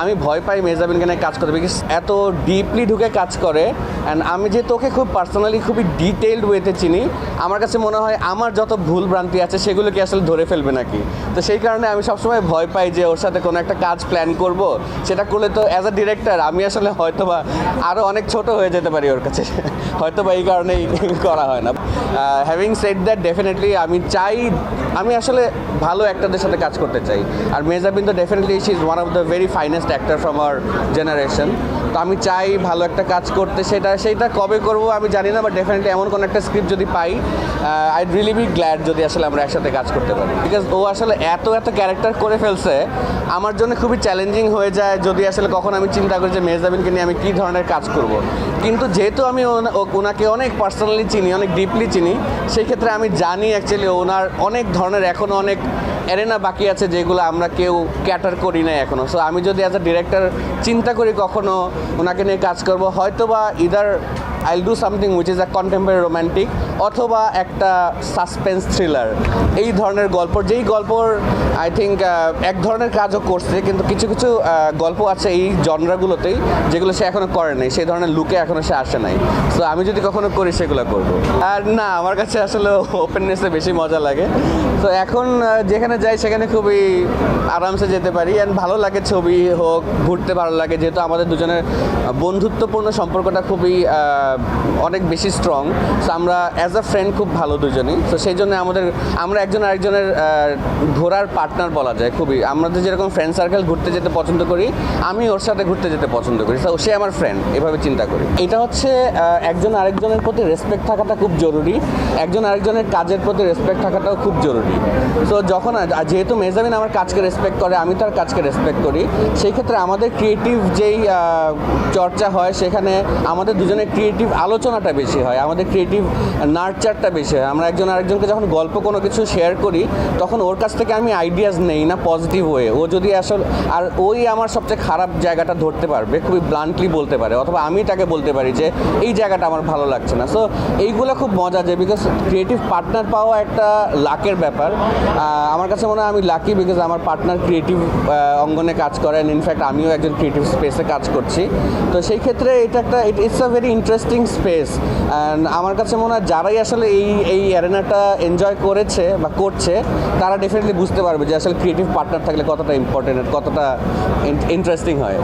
আমি ভয় পাই মেজাবিনকে নিয়ে কাজ করতে বিকজ এত ডিপলি ঢুকে কাজ করে অ্যান্ড আমি যে তোকে খুব পার্সোনালি খুবই ডিটেইলড ওয়েতে চিনি, আমার কাছে মনে হয় আমার যত ভুল ভ্রান্তি আছে সেগুলোকে আসলে ধরে ফেলবে নাকি? তো সেই কারণে আমি সবসময় ভয় পাই যে ওর সাথে কোনো একটা কাজ প্ল্যান করব, সেটা করলে তো অ্যাজ আ ডিরেক্টর আমি আসলে হয়তো বা আরও অনেক ছোট হয়ে যেতে পারি ওর কাছে। হয়তো বা এই কারণেই করা হয় না। হ্যাভিং সেট দ্যাট ডেফিনেটলি আমি চাই, আমি আসলে ভালো অ্যাক্টরদের সাথে কাজ করতে চাই। আর মেজাবিন তো definitely is one of the very finest actor from our generation তো আমি চাই ভালো একটা কাজ করতে, সেটা, সেইটা কবে করব আমি জানি না বাট ডেফিনেটলি এমন কোনো একটা স্ক্রিপ্ট যদি পাই আই রিলি বি গ্ল্যাড যদি আসলে আমরা একসাথে কাজ করতে পারি। বিকজ ও আসলে এত এত ক্যারেক্টার করে ফেলছে, আমার জন্য খুবই চ্যালেঞ্জিং হয়ে যায় যদি আসলে কখন আমি চিন্তা করি যে মেজদাবিনকে নিয়ে আমি কী ধরনের কাজ করব। কিন্তু যেহেতু আমি ওনাকে অনেক পার্সোনালি চিনি, অনেক ডিপলি চিনি, সেই ক্ষেত্রে আমি জানি অ্যাকচুয়ালি ওনার অনেক ধরনের এখনও অনেক এরেনা বাকি আছে যেগুলো আমরা কেউ ক্যাটার করি না এখনও সো আমি যদি অ্যাজ আ ডিরেক্টর চিন্তা করি কখনো ওনাকে নিয়ে কাজ করব হয়তো বা either I'll do something which is a contemporary romantic অথবা একটা সাসপেন্স থ্রিলার এই ধরনের গল্প, যেই গল্পর আই থিঙ্ক এক ধরনের কাজও করছে, কিন্তু কিছু কিছু গল্প আছে এই জনরাগুলোতেই, যেগুলো সে এখনও করে নাই, সেই ধরনের লুকে এখনও সে আসে নাই। সো আমি যদি কখনো করি, সেগুলো করব। আর না, আমার কাছে আসলে ওপেননেসে বেশি মজা লাগে। তো এখন যেখানে যাই, সেখানে খুবই আরামসে যেতে পারি। অ্যান্ড ভালো লাগে ছবি হোক, ঘুরতে ভালো লাগে, যেহেতু আমাদের দুজনের বন্ধুত্বপূর্ণ সম্পর্কটা খুবই অনেক বেশি স্ট্রং সো আমরা অ্যাজ আ ফ্রেন্ড খুব ভালো দুজনই। তো সেই জন্য আমাদের, আমরা একজন আরেকজনের ঘোরার পার্টনার বলা যায় খুবই। আমাদের যেরকম ফ্রেন্ড সার্কেল ঘুরতে যেতে পছন্দ করি, আমি ওর সাথে ঘুরতে যেতে পছন্দ করি। তো সে আমার ফ্রেন্ড এভাবে চিন্তা করি। এটা হচ্ছে একজন আরেকজনের প্রতি রেসপেক্ট থাকাটা খুব জরুরি। একজন আরেকজনের কাজের প্রতি রেসপেক্ট থাকাটাও খুব জরুরি। তো যখন যেহেতু মেজামিন আমার কাজকে রেসপেক্ট করে, আমি তার কাজকে রেসপেক্ট করি, সেই ক্ষেত্রে আমাদের ক্রিয়েটিভ যেই চর্চা হয়, সেখানে আমাদের দুজনের ক্রিয়েটিভ আলোচনাটা বেশি হয়। আমাদের ক্রিয়েটিভ নার্চারটা বেশি হয়। আমরা একজন আরেকজনকে যখন গল্প কোনো কিছু শেয়ার করি, তখন ওর কাছ থেকে আমি আইডিয়াস নেই না পজিটিভ ওয়ে ও যদি আসলে, আর ওই আমার সবচেয়ে খারাপ জায়গাটা ধরতে পারবে, খুবই ব্লান্টলি বলতে পারে, অথবা আমি তাকে বলতে পারি যে, এই জায়গাটা আমার ভালো লাগছে না। সো এইগুলো খুব মজা যে বিকজ ক্রিয়েটিভ পার্টনার পাওয়া একটা লাকের ব্যাপার। আমার কাছে মনে হয় আমি লাকি বিকজ আমার পার্টনার ক্রিয়েটিভ অঙ্গনে কাজ করেন ইনফ্যাক্ট আমিও একজন ক্রিয়েটিভ স্পেসে কাজ করছি। তো সেই ক্ষেত্রে এটা একটা it's a very interesting space and আমার কাছে মনে হয় যারাই আসলে এই এই অ্যারেনাটা এনজয় করেছে বা করছে, তারা ডেফিনেটলি বুঝতে পারবে যে আসলে ক্রিয়েটিভ পার্টনার থাকলে কতটা ইম্পর্টেন্ট কতটা ইন্টারেস্টিং হয়।